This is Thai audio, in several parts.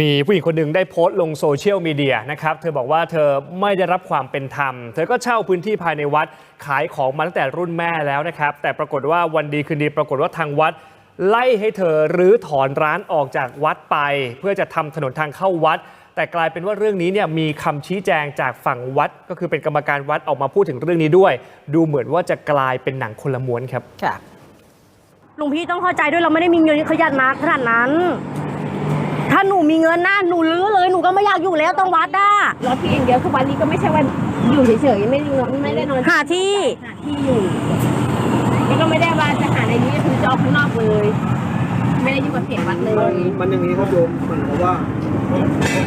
มีผู้หญิงคนหนึ่งได้โพสต์ลงโซเชียลมีเดียนะครับ เธอบอกว่าเธอไม่ได้รับความเป็นธรรม เธอก็เช่าพื้นที่ภายในวัดขายของมาตั้งแต่รุ่นแม่แล้วนะครับ แต่ปรากฏว่าวันดีคืนดีปรากฏว่าทางวัด ไล่ให้เธอรื้อถอนร้านออกจากวัดไป เพื่อจะทำถนนทางเข้าวัด แต่กลายเป็นว่าเรื่องนี้เนี่ยมีคำชี้แจงจากฝั่งวัด ก็คือเป็นกรรมการวัดออกมาพูดถึงเรื่องนี้ด้วย ดูเหมือนว่าจะกลายเป็นหนังคนละม้วนครับค่ะหลวงพี่ต้องเข้าใจด้วยเราไม่ได้มีเงินขยันมาขนาดนั้น ถ้าหนูมีเงินนะหนูรื้อเลยหนูก็ไม่อยากอยู่แล้วต้องวัดอะรถพี่อย่างเดียวคือวันนี้ก็ไม่ใช่ว่าอยู่เฉยๆไม่ได้นอนไม่ได้นอนหาที่หาที่อยู่แล้วก็ไม่ได้ว่าจะหาในนี้คือจะออกข้างนอกเลย ไม่ได้อยู่กับเขตวัดเลมันยมันอย่างนี้ครับโยมเหมือนกับว่า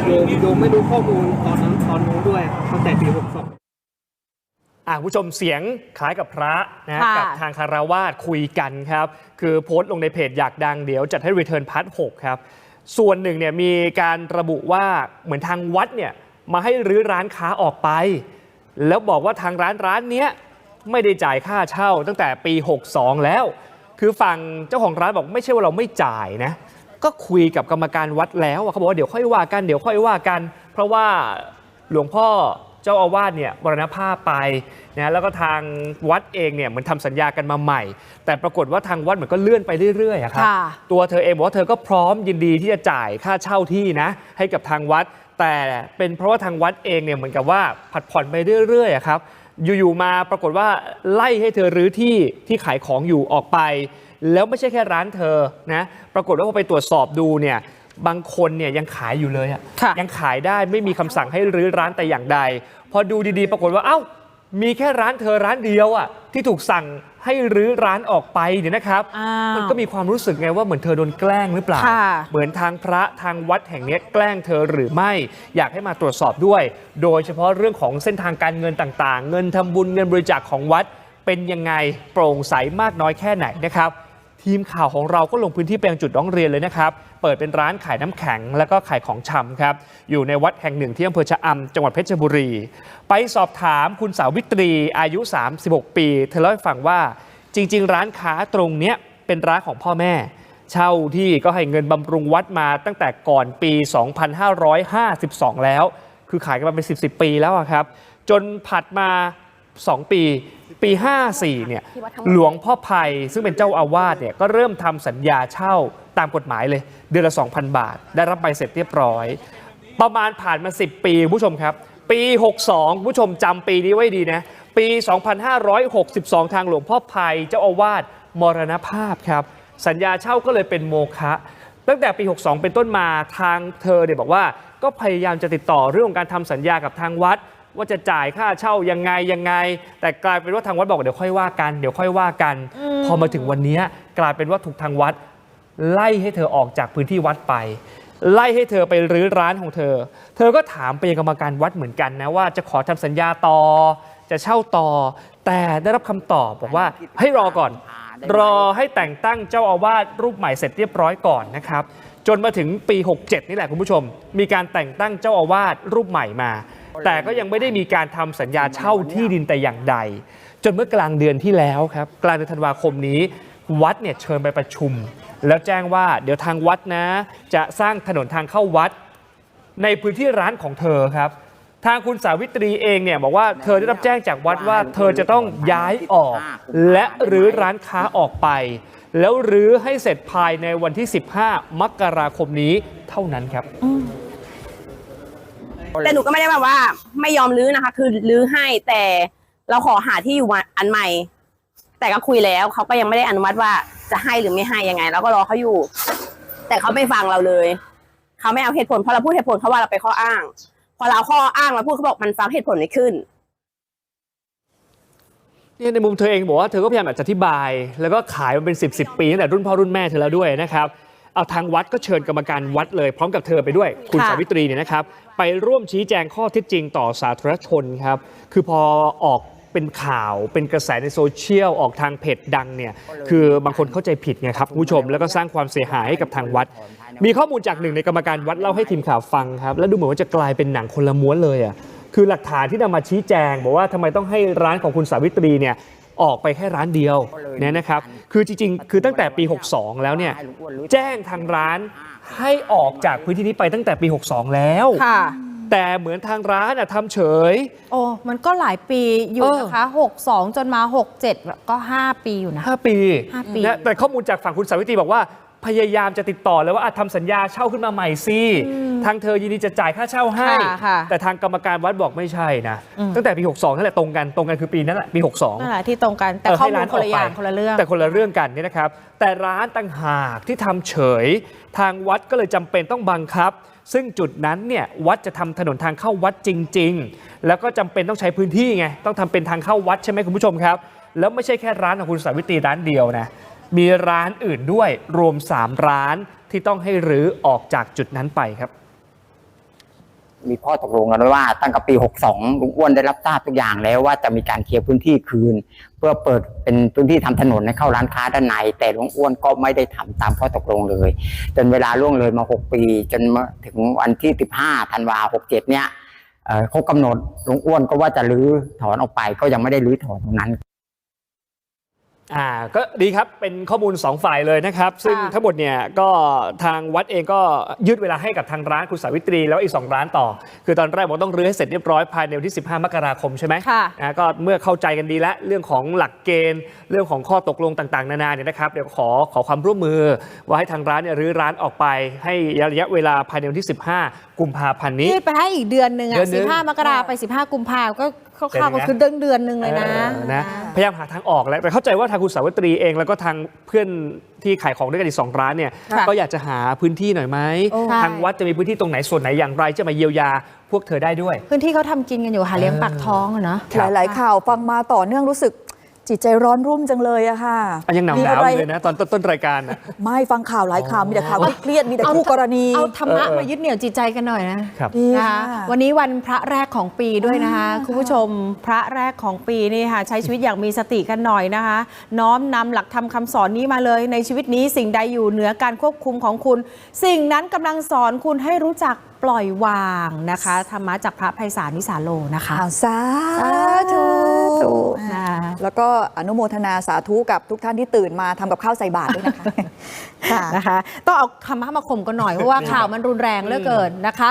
โยมโยมไม่รู้ข้อมูลตอนนั้นตอนนู้นด้วยตั้งแต่ปี62อะคุณผู้ชมเสียงคล้ายกับพระนะค่ะกับทางคาราวาสคุยกันครับ คือโพสต์ลงในเพจอยากดังเดี๋ยวจัดให้ Return Part 6ครับ ส่วนหนึ่งเนี่ยมีการระบุว่าเหมือนทางวัดเนี่ยมาให้รื้อร้านค้าออกไป แล้วบอกว่าทางร้านร้านเนี้ยไม่ได้จ่ายค่าเช่าตั้งแต่ปี 62 แล้ว คือฝั่งเจ้าของร้านบอกไม่ใช่ว่าเราไม่จ่ายนะ ก็คุยกับกรรมการวัดแล้วเขาบอกว่าเดี๋ยวค่อยว่ากันเดี๋ยวค่อยว่ากัน เพราะว่าหลวงพ่อ เจ้าอาวาสเนี่ยมรณภาพไปนะแล้วก็ทางวัดเองเนี่ยเหมือนทำสัญญากันมาใหม่ แต่ปรากฏว่าทางวัดเหมือนก็เลื่อนไปเรื่อยๆอะครับค่ะตัวเธอเองบอกว่าเธอก็พร้อมยินดีที่จะจ่ายค่าเช่าที่นะให้กับทางวัด แต่เป็นเพราะว่าทางวัดเองเนี่ยเหมือนกับว่าผัดผ่อนไปเรื่อยๆอะครับอยู่ๆมาปรากฏว่าไล่ให้เธอรื้อที่ที่ขายของอยู่ออกไป แล้วไม่ใช่แค่ร้านเธอนะปรากฏว่าพอไปตรวจสอบดูเนี่ย บางคนเนี่ยยังขายอยู่เลยอะค่ะ ยังขายได้ไม่มีคำสั่งให้รื้อร้านแต่อย่างใด พอดูดีๆ ปรากฏว่าเอ้า มีแค่ร้านเธอร้านเดียวอะที่ถูกสั่งให้รื้อร้านออกไปเนี่ยนะครับ อ้าวมันก็มีความรู้สึกไงว่าเหมือนเธอโดนแกล้งหรือเปล่า ค่ะ เหมือนทางพระทางวัดแห่งเนี้ยแกล้งเธอหรือไม่ อยากให้มาตรวจสอบด้วย โดยเฉพาะเรื่องของเส้นทางการเงินต่างๆ เงินทำบุญเงินบริจาคของวัดเป็นยังไงโปร่งใสมากน้อยแค่ไหนนะครับ ทีมข่าวของเราก็ลงพื้นที่ไปยังจุดร้องเรียนเลยนะครับ เปิดเป็นร้านขายน้ำแข็งแล้วก็ขายของชำครับ อยู่ในวัดแห่งหนึ่งที่อำเภอชะอำจังหวัดเพชรบุรี ไปสอบถามคุณสาวิตรีอายุ 36 ปี เธอเล่าให้ฟังว่าจริง ๆ ร้านค้าตรงเนี้ยเป็นร้านของพ่อแม่ เช่าที่ก็ให้เงินบำรุงวัดมาตั้งแต่ก่อนปี 2552 แล้ว คือขายกันมาเป็น 10 10 ปีแล้วครับ จนผัดมา 2 ปี ปี 54เนี่ยหลวงพ่อภัยซึ่งเป็นเจ้าอาวาสเนี่ยก็เริ่มทำสัญญาเช่าตามกฎหมายเลย เดือนละ 2,000 บาท ได้รับใบเสร็จเรียบร้อย ประมาณผ่านมา 10 ปีคุณผู้ชมครับ ปี 62คุณผู้ชมจำปีนี้ไว้ดีนะ ปี 2562 ทางหลวงพ่อภัยเจ้าอาวาสมรณภาพครับ สัญญาเช่าก็เลยเป็นโมฆะตั้งแต่ปี 62 เป็นต้นมาทางเธอเนี่ยบอกว่า ก็พยายามจะติดต่อเรื่องของการทำสัญญากับทางวัด ว่าจะจ่ายค่าเช่ายังไงยังไง แต่กลายเป็นว่าทางวัดบอกเดี๋ยวค่อยว่ากันเดี๋ยวค่อยว่ากัน พอมาถึงวันนี้กลายเป็นว่าถูกทางวัด ไล่ให้เธอออกจากพื้นที่วัดไป ไล่ให้เธอไปรื้อร้านของเธอ เธอก็ถามไปยังกรรมการวัดเหมือนกันนะว่าจะขอทำสัญญาต่อ จะเช่าต่อ แต่ได้รับคำตอบบอกว่าให้รอก่อน รอให้แต่งตั้งเจ้าอาวาสรูปใหม่เสร็จเรียบร้อยก่อนนะครับจนมาถึงปี 67 นี่แหละคุณผู้ชม มีการแต่งตั้งเจ้าอาวาสรูปใหม่มา แต่ก็ยังไม่ได้มีการทำสัญญาเช่าที่ดินแต่อย่างใด จนเมื่อกลางเดือนที่แล้วครับ กลางเดือนธันวาคมนี้ วัดเนี่ยเชิญไปประชุม แล้วแจ้งว่าเดี๋ยวทางวัดนะ จะสร้างถนนทางเข้าวัด ในพื้นที่ร้านของเธอครับ ทางคุณสาวิตรีเองเนี่ยบอกว่าเธอได้รับแจ้งจากวัดว่า เธอจะต้องย้ายออก และรื้อร้านค้าออกไป แล้วรื้อให้เสร็จภายในวันที่ 15 มกราคมนี้เท่านั้นครับ แต่หนูก็ไม่ได้แบบว่า ไม่ยอมรื้อนะคะ คือรื้อให้แต่เราขอหาที่อยู่อันใหม่ แต่ก็คุยแล้วเขาก็ยังไม่ได้อนุมัติว่าจะให้หรือไม่ให้ยังไงเราก็รอเขาอยู่ แต่เขาไม่ฟังเราเลยเขาไม่เอาเหตุผลพอเราพูดเหตุผลเขาว่าเราไปข้ออ้าง พอเราข้ออ้างเราพูดเขาบอกมันฟังเหตุผลไม่ขึ้นเนี่ยในมุมเธอเองบอกว่าเธอก็พยายามอธิบาย แล้วก็ขายมาเป็น 10บสปีตั้งแต่รุ่นพ่อรุ่นแม่เธอแล้วด้วยนะครับ เอาทางวัดก็เชิญกรรมการวัดเลยพร้อมกับเธอไปด้วย คุณค่ะ สาวิตรีเนี่ยนะครับ ไปร่วมชี้แจงข้อเท็จจริงต่อสาธารณชนครับ คือพอออกเป็นข่าวเป็นกระแสในโซเชียลออกทางเพจดังเนี่ยคือบางคนเข้าใจผิดไงครับคุณผู้ชมแล้วก็สร้างความเสียหายให้กับทางวัด มีข้อมูลจากหนึ่งในกรรมการวัดเล่าให้ทีมข่าวฟังครับ แล้วดูเหมือนว่าจะกลายเป็นหนังคนละม้วนเลยอะคือหลักฐานที่นำมาชี้แจง บอกว่าทำไมต้องให้ร้านของคุณสาวิตรีเนี่ยออกไปแค่ร้านเดียวเนี่ยนะครับ คือจริงๆ คือตั้งแต่ปี 62 แล้วเนี่ยแจ้งทางร้านให้ออกจากพื้นที่นี้ไปตั้งแต่ปี 62 แล้ว ค่ะ แต่เหมือนทางร้านอะทำเฉย โอ้มันก็หลายปีอยู่เออนะคะ 62 จนมา 67 ก็ 5 ปีอยู่นะ 5 ปีห้าปี นะแต่ข้อมูลจากฝั่งคุณสาวิตรีบอกว่าพยายามจะติดต่อแล้วว่าอะทำสัญญาเช่าขึ้นมาใหม่สิ ทางเธอยินดีจะจ่ายค่าเช่าให้ ค่ะค่ะแต่ทางกรรมการวัดบอกไม่ใช่นะ อืม ตั้งแต่ปี 62นั่นแหละตรงกันตรงกันคือปีนั้นแหละปี 62 นั่นแหละที่ตรงกันแต่เออข้อให้มูร้าลคนละอย่างกไปคนละเรื่อง แต่คนละเรื่องกันเนี่ยนะครับ แต่ร้านต่างหากที่ทำเฉย ทางวัดก็เลยจำเป็นต้องบังคับ ซึ่งจุดนั้นเนี่ยวัดจะทำถนนทางเข้าวัดจริง ๆ แล้วก็จำเป็นต้องใช้พื้นที่ไงต้องทำเป็นทางเข้าวัดใช่ไหมคุณผู้ชมครับ แล้วไม่ใช่แค่ร้านของคุณสาวิตรีร้านเดียวนะมีร้านอื่นด้วยรวม 3 ร้านที่ต้องให้รื้อออกจากจุดนั้นไปครับ มีข้อตกลงกันไว้ว่าตั้งแต่ปี 62ลุงอ้วนได้รับทราบทุกอย่างแล้วว่าจะมีการเคลียร์พื้นที่คืน เพื่อเปิดเป็นพื้นที่ทำถนนให้เข้าร้านค้าด้านใน แต่ลุงอ้วนก็ไม่ได้ทำตามข้อตกลงเลย จนเวลาล่วงเลยมา 6 ปี จนมาถึงวันที่ 15ธันวา67 เนี่ยเขากำหนดลุงอ้วนก็ว่าจะรื้อถอนออกไปก็ยังไม่ได้รื้อถอนตรงนั้น อ่าก็ดีครับเป็นข้อมูล 2 ฝ่ายเลยนะครับ ซึ่งค่ะทั้งหมดเนี่ยก็ทางวัดเองก็ยืดเวลาให้กับทางร้านคุณสาวิตรีแล้วอีก 2 ร้านต่อ คือตอนแรกบอกต้องรื้อให้เสร็จเรียบร้อยภายในวันที่ 15 มกราคมใช่ไหมค่ะนะก็เมื่อเข้าใจกันดีแล้วเรื่องของหลักเกณฑ์ เรื่องของข้อตกลงต่างๆ นานาเนี่ยนะครับเดี๋ยวขอขอความร่วมมือ ว่าให้ทางร้านเนี่ยรื้อร้านออกไป ให้ระยะเวลาภายในวันที่ 15 กุมภาพันธ์นี้ยืดไปให้อีกเดือนหนึ่งเดือะอนหนึ่ง15 มกราไป 15 กุมภาก็ คร่าวๆก็เดือนหนึ่งนะคือเดือนเดือนหนึ่งเลยนะออนะ พยายามหาทางออกแล้วแต่เข้าใจว่าทางคุณสาวิตรีเองแล้วก็ทางเพื่อนที่ขายของด้วยกันอีกสองร้านเนี่ยค่ะก็อยากจะหาพื้นที่หน่อยไหมโอ้ทางวัดจะมีพื้นที่ตรงไหนส่วนไหนอย่างไรจะมาเยียวยาพวกเธอได้ด้วย พื้นที่เขาทำกินกันอยู่หาเลี้ยงปากท้องอะเนาะครัหบลายๆข่าวฟังมาต่อเนื่องรู้สึก จิตใจร้อนรุ่มจังเลยอะค่ะอะยังหนาวมีหนาวอะไรอยู่เลยนะตอนต้นต้นรายการน่ะไม่ฟังข่าวหลายข่าวมีแต่ข่าวที่เครียดมีแต่เอาคู่กรณีเอาธรรมะเออเออมายึดเหนี่ยวจิตใจกันหน่อยนะครับดีนะคะค่ะวันนี้วันพระแรกของปีด้วยนะคะอ่าคุณผู้ชมพระแรกของปีนี่ค่ะใช้ชีวิตอย่างมีสติกันหน่อยนะคะ น้อมนำหลักธรรมคำสอนนี้มาเลยในชีวิตนี้สิ่งใดอยู่เหนือการควบคุมของคุณ สิ่งนั้นกำลังสอนคุณให้รู้จักปล่อยวางนะคะธรรมะจากพระไพศาลนิสาโลนะคะ อ้าวสาธุนะ แล้วก็อนุโมทนาสาธุกับทุกท่านที่ตื่นมาทำกับข้าวใส่บาตรด้วยนะคะ ค่ะ นะคะ ต้องเอาธรรมะมาข่มกันหน่อย เพราะว่าข่าวมันรุนแรงเหลือเกินนะคะ